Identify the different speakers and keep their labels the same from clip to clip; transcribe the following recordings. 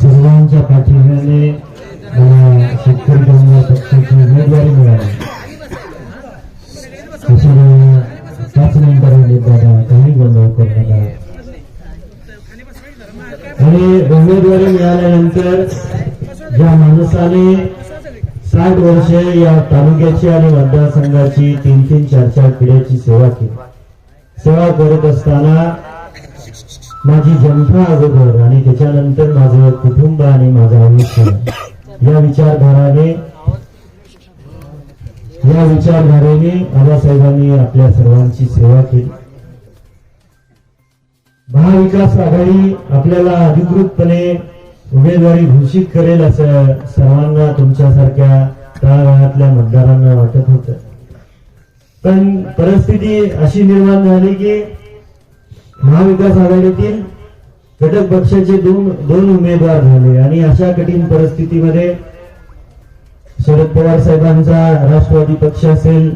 Speaker 1: सर्वांच्या पाठिंब्याने मला शेतकरी कामगार पक्षाची उमेदवारी मिळाली. त्याच्यामुळे पाच नंबर आले दादा काही गोंधळ करू नका आणि उमेदवारी मिळाल्यानंतर ज्या माणसाने साठ वर्षे या तालुक्याची आणि मतदारसंघाची तीन तीन चार चार पिढ्याची सेवा केली. सेवा करत असताना माझी जन्म अगोदर आणि त्याच्यानंतर माझं कुटुंब आणि माझं आयुष्य. या विचारधाराने या विचारधारेने आबासाहेबांनी आपल्या सर्वांची सेवा केली. महाविकास आघाडी आपल्याला अधिकृतपणे उमेदवारी घोषित करेल असं सर्वांना तुमच्यासारख्या तळागाळातल्या मतदारांना वाटत होतं. पण परिस्थिती अशी निर्माण झाली की महाविकास आघाडीतील घटक पक्षाचे दोन दोन उमेदवार झाले. आणि अशा कठीण परिस्थितीमध्ये शरद पवार साहेबांचा राष्ट्रवादी पक्ष असेल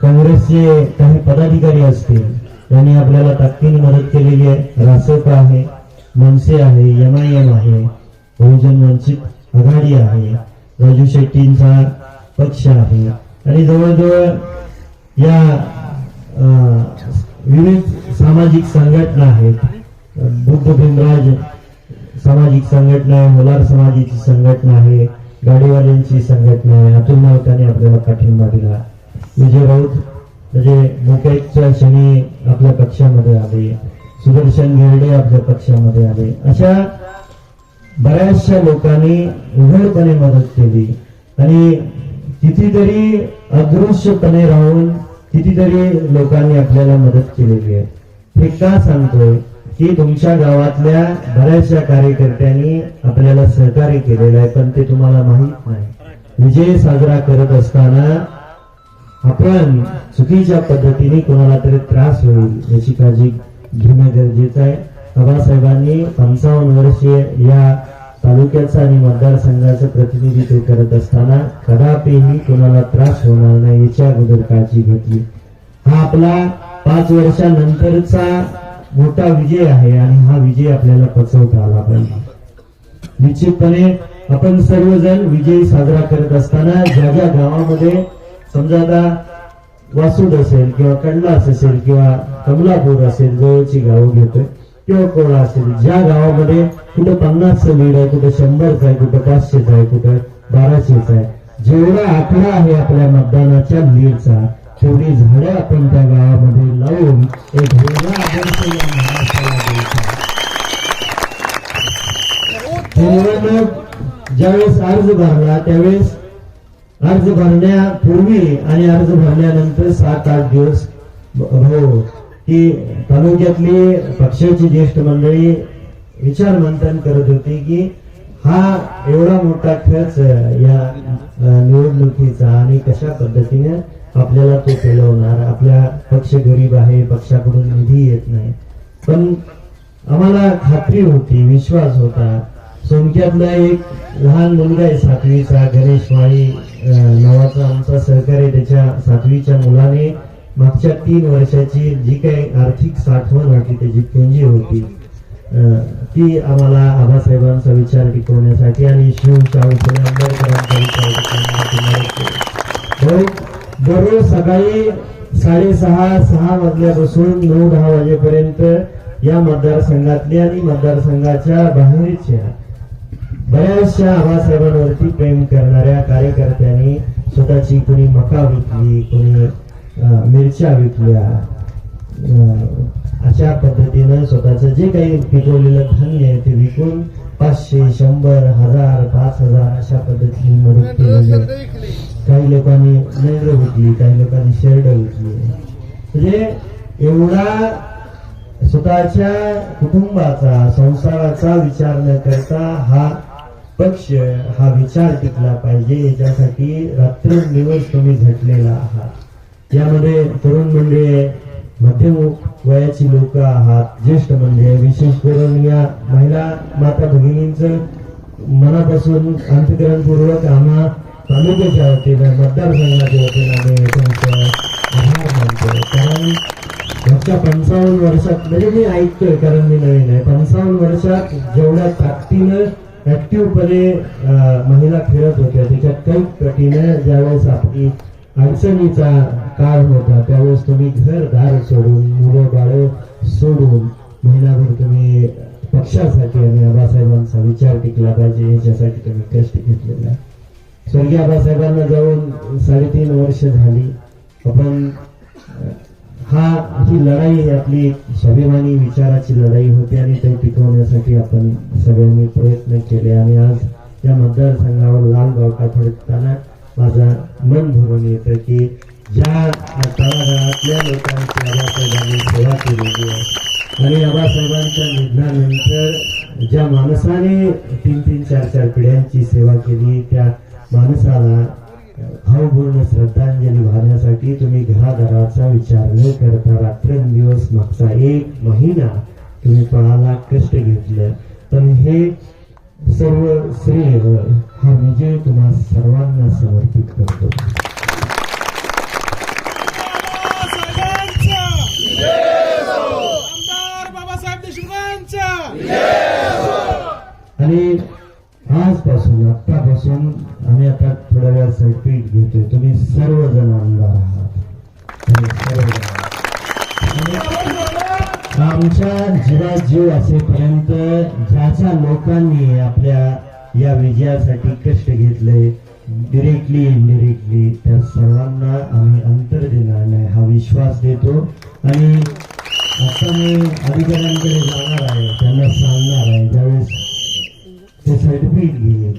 Speaker 1: काँग्रेसचे काही पदाधिकारी असतील त्यांनी आपल्याला ताकदीने मदत केलेली आहे. रासप आहे मनसे आहे एम आय एम आहे बहुजन वंचित आघाडी आहे राजू शेट्टींचा पक्ष आहे. आणि जवळजवळ या विविध सामाजिक संघटना आहेत. बुद्ध भीमराज सामाजिक संघटना आहे होलार समाजाची संघटना आहे गाडीवाल्यांची संघटना आहे. अतुल नावकाने आपल्याला पाठिंबा दिला. विजय राऊत म्हणजे मुकेशच्या क्षणी आपल्या पक्षामध्ये आले. सुदर्शन घेरडे आपल्या पक्षामध्ये आले. अशा बऱ्याचशा लोकांनी उघडपणे मदत केली. आणि कितीतरी अदृश्यपणे राहून कितीतरी लोकांनी आपल्याला मदत केलेली आहे. हे का सांगतोय? की तुमच्या गावातल्या बऱ्याचशा कार्यकर्त्यांनी आपल्याला सहकार्य केलेलं आहे पण ते तुम्हाला माहीत नाही. विजय साजरा करत असताना आपण चुकीच्या पद्धतीने कोणाला तरी त्रास होईल याची काळजी घेणं गरजेचं आहे. बाबासाहेबांनी पंचावन्न वर्षे या तालुक्याचं आणि मतदारसंघाचं प्रतिनिधित्व करत असताना कदापिही कोणाला त्रास होणार नाही याच्या अगोदर काळजी घेतली. हा आपला पाच वर्षानंतरचा मोठा विजय आहे आणि हा विजय आपल्याला पचवता आला पाहिजे निश्चितपणे आपण सर्वजण विजय साजरा करत असताना ज्या ज्या गावामध्ये समजा आता वासूड असेल किंवा कंडलास असेल किंवा कमलापूर असेल जवळची गावं घेतोय किंवा कोळा असेल ज्या गावामध्ये कुठं पन्नासचं लीड आहे कुठं शंभरचं आहे कुठं पाचशेच आहे कुठं बाराशेच आहे जेवढा आकडा आहे आपल्या मतदानाच्या लीडचा छोटी झाडं आपण त्या गावामध्ये लावून एक वेगळा आदर्श या महाराष्ट्राला द्यायचा निवडणूक ज्यावेळेस अर्ज भरला त्यावेळेस अर्ज भरण्यापूर्वी आणि अर्ज भरल्यानंतर सात आठ दिवस हो की तालुक्यातली पक्षाची ज्येष्ठ मंडळी विचार मंथन करत होती की हा एवढा मोठा खर्च या निवडणुकीचा आणि कशा पद्धतीने आपल्याला तो पेलवणार आपल्या पक्ष गरीब आहे पक्षाकडून निधी येत नाही. पण आम्हाला खात्री होती विश्वास होता. सोमक्यातला एक लहान मुलगा आहे सातवीचा गणेश माळी नावाचा आमचा सहकारी त्याच्या सातवीच्या मुलाने मागच्या तीन वर्षाची जी काही आर्थिक साठवण होती त्याची पुंजी होती ती आम्हाला आबासाहेबांचा विचार टिकवण्यासाठी आणि शिव शाहू फुले आंबेडकरांचा विचार टिकवण्यासाठी दररोज सकाळी साडेसहा सहा वाजल्यापासून नऊ दहा वाजेपर्यंत या मतदारसंघातल्या आणि मतदारसंघाच्या बाहेरच्या बऱ्याचशा आबासाहेबांवरती प्रेम करणाऱ्या कार्यकर्त्यांनी स्वतःची कोणी मका विकली कोणी मिरच्या विकल्या अशा पद्धतीनं स्वतःचं जे काही पिकवलेलं धान्य आहे ते विकून पाचशे शंभर हजार पाच हजार अशा पद्धतीने मदत केलेली काही लोकांनी नैर घेतली काही लोकांनी शर्ट घेतली म्हणजे एवढा स्वतःच्या कुटुंबाचा संसाराचा विचार न करता हा पक्ष हा विचार टिकला पाहिजे याच्यासाठी रात्रंदिवस तुम्ही झटलेला आहात. यामध्ये तरुण मंडळी आहे, मध्यम वयाची लोक आहात ज्येष्ठ मंडळी विशेष करून या महिला माता भगिनींचं मनापासून अंतकरणपूर्वक आम्हा तालुक्याच्या वतीनं मतदारसंघाच्या वतीनं आम्ही त्यांचं आभार मानतो कारण मागच्या पंचावन्न वर्षात म्हणजे मी ऐकतोय कारण मी नवीन आहे. पंचावन्न वर्षात जेवढ्या ताकदीनं ऍक्टिव्हपणे महिला खेळत होत्या त्याच्यात काही पटीनं ज्यावेळेस आपली अडचणीचा काळ होता त्यावेळेस तुम्ही घर दार सोडून मुलं बाळ सोडून महिनाभर तुम्ही पक्षासाठी आणि आबासाहेबांचा विचार टिकला पाहिजे याच्यासाठी तुम्ही कष्ट स्वर्गीय आबासाहेबांना जाऊन साडेतीन वर्ष झाली. आपण हा ही लढाई ही आपली स्वाभिमानी विचाराची लढाई होती आणि ते टिकवण्यासाठी आपण सगळ्यांनी प्रयत्न केले. आणि आज या मतदारसंघावर लाल बावटा फडकताना माझा मन भरून येतं की ज्या तळागाळातल्या लोकांची आबासाहेबांनी सेवा केलेली आहे. आणि आबासाहेबांच्या निधनानंतर ज्या माणसाने तीन तीन चार चार पिढ्यांची सेवा केली त्या माणसाला भावपूर्ण श्रद्धांजली वाहण्यासाठी तुम्ही घरादाराचा विचार न करता रात्रंदिवस मागचा एक महिना तुम्ही पळाला कष्ट घेतलं. पण हे सर्व श्रेय हा विजय तुम्हा सर्वांना समर्पित करतो. आणि आजपासून आत्तापासून आम्ही आता थोड्या वेळ सर्टिफिकेट घेतोय. तुम्ही सर्वजण आमदार आहात. आमच्या जिरा जीव असेपर्यंत ज्याच्या लोकांनी आपल्या या विजयासाठी कष्ट घेतले डिरेक्टली इनडिरेक्टली त्या सर्वांना आम्ही अंतर देणार नाही हा विश्वास देतो. आणि आता मी अधिकाऱ्यांकडे जाणार आहे त्यांना सांगणार आहे ज्यावेळेस ते सर्टिफिकेट घेईल.